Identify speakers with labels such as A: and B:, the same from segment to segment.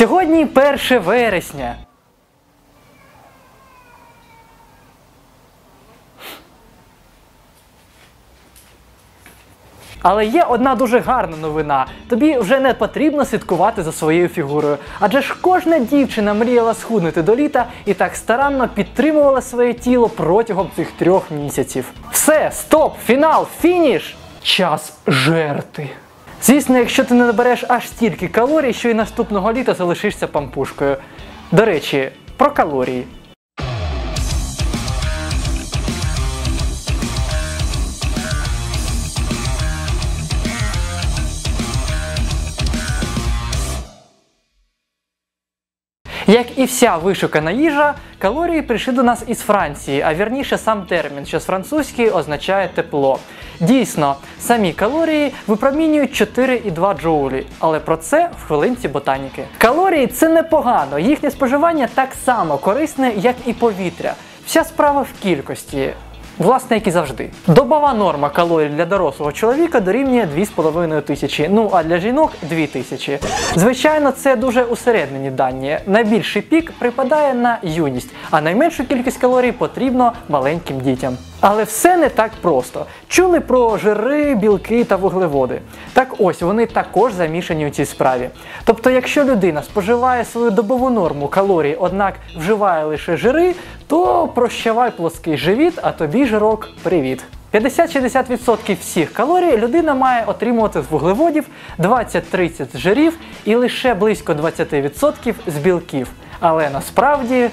A: Сьогодні 1 вересня. Але є одна дуже гарна новина. Тобі вже не потрібно слідкувати за своєю фігурою. Адже ж кожна дівчина мріяла схуднути до літа і так старанно підтримувала своє тіло протягом цих трьох місяців. Все, стоп, фінал, фініш! Час жерти. Звісно, якщо ти не набереш аж стільки калорій, що і наступного літа залишишся пампушкою. До речі, про калорії. Як і вся вишукана їжа, калорії прийшли до нас із Франції, а вірніше сам термін, що з французької означає тепло. Дійсно, самі калорії випромінюють 4,2 джоулі, але про це в хвилинці ботаніки. Калорії це непогано, їхнє споживання так само корисне, як і повітря. Вся справа в кількості. Власне, як і завжди. Добова норма калорій для дорослого чоловіка дорівнює 2,5 тисячі, ну а для жінок 2 тисячі. Звичайно, це дуже усереднені дані. Найбільший пік припадає на юність, а найменшу кількість калорій потрібно маленьким дітям. Але все не так просто. Чули про жири, білки та вуглеводи. Так ось вони також замішані у цій справі. Тобто, якщо людина споживає свою добову норму калорій, однак вживає лише жири, то прощавай плоский живіт, а тобі жирок привіт. 50-60% всіх калорій людина має отримувати з вуглеводів, 20-30 з жирів і лише близько 20% з білків. Але насправді.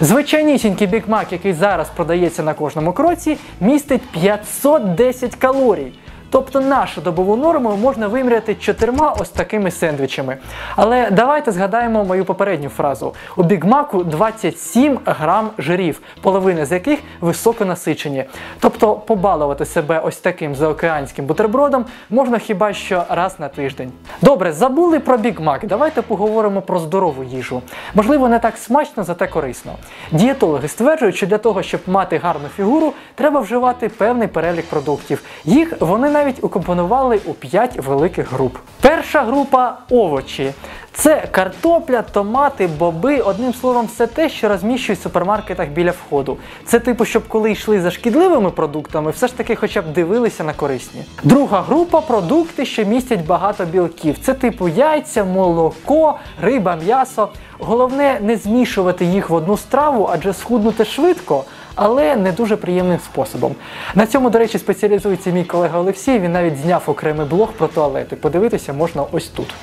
A: Звичайнісінький бікмак, який зараз продається на кожному кроці, містить 510 калорій. Тобто нашу добову норму можна виміряти чотирма ось такими сендвічами. Але давайте згадаємо мою попередню фразу. У бігмаку 27 грам жирів, половина з яких високонасичені. Тобто побалувати себе ось таким заокеанським бутербродом можна хіба що раз на тиждень. Добре, забули про бігмак. Давайте поговоримо про здорову їжу. Можливо, не так смачно, зате корисно. Дієтологи стверджують, що для того, щоб мати гарну фігуру, треба вживати певний перелік продуктів. Їх вони навіть укомпонували у 5 великих груп. Перша група овочі. Це картопля, томати, боби, одним словом, все те, що розміщують в супермаркетах біля входу. Це типу, щоб коли йшли за шкідливими продуктами, все ж таки хоча б дивилися на корисні. Друга група продукти, що містять багато білків. Це типу яйця, молоко, риба, м'ясо. Головне не змішувати їх в одну страву, адже схуднути швидко. Але не дуже приємним способом. На цьому, до речі, спеціалізується мій колега Олексій. Він навіть зняв окремий блог про туалети. Подивитися можна ось тут.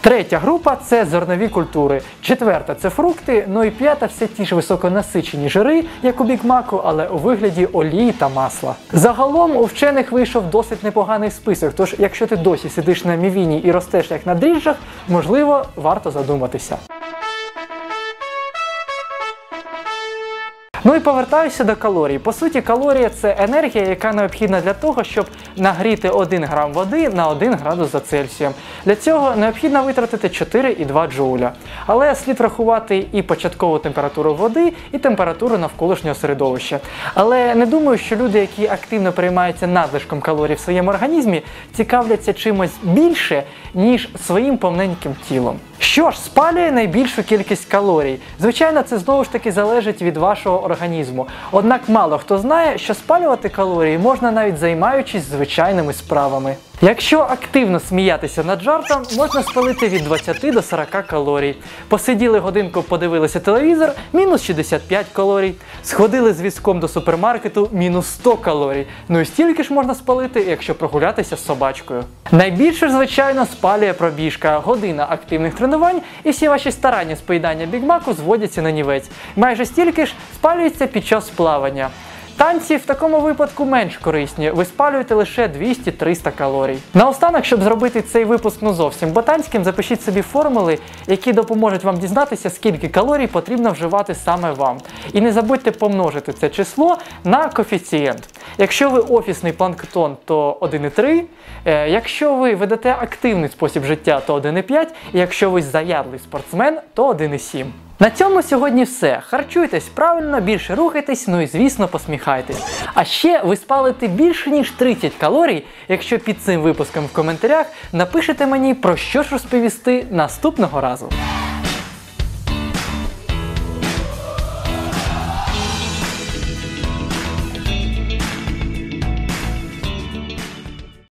A: Третя група це зернові культури. Четверта це фрукти. Ну і п'ята все ті ж високонасичені жири, як у бікмаку, але у вигляді олії та масла. Загалом у вчених вийшов досить непоганий список. Тож, якщо ти досі сидиш на мівіні і ростеш як на дріжджах, можливо, варто задуматися. Ну і повертаюся до калорій. По суті, калорія це енергія, яка необхідна для того, щоб нагріти 1 грам води на 1 градус за Цельсієм. Для цього необхідно витратити 4,2 джоуля. Але слід врахувати і початкову температуру води, і температуру навколишнього середовища. Але не думаю, що люди, які активно приймаються надлишком калорій в своєму організмі, цікавляться чимось більше, ніж своїм повненьким тілом. Що ж спалює найбільшу кількість калорій? Звичайно, це знову ж таки залежить від вашого організму. Однак мало хто знає, що спалювати калорії можна навіть займаючись звичайними справами. Якщо активно сміятися над жартом, можна спалити від 20 до 40 калорій. Посиділи годинку, подивилися телевізор, мінус 65 калорій. Сходили з візком до супермаркету, мінус 100 калорій. Ну і стільки ж можна спалити, якщо прогулятися з собачкою. Найбільше, звичайно, спалює пробіжка, година активних тренувань, і всі ваші старання з поїдання бігмаку зводяться на нівець. Майже стільки ж спалюється під час плавання. Танці в такому випадку менш корисні, ви спалюєте лише 200-300 калорій. Наостанок, щоб зробити цей випуск ну зовсім ботанським, запишіть собі формули, які допоможуть вам дізнатися, скільки калорій потрібно вживати саме вам. І не забудьте помножити це число на коефіцієнт. Якщо ви офісний планктон, то 1,3. Е, Якщо ви ведете активний спосіб життя, то 1,5. І якщо ви заядлий спортсмен, то 1,7. На цьому сьогодні все. Харчуйтесь правильно, більше рухайтесь, ну і звісно посміхайтесь. А ще ви спалите більше ніж 30 калорій, якщо під цим випуском в коментарях напишете мені про що ж розповісти наступного разу.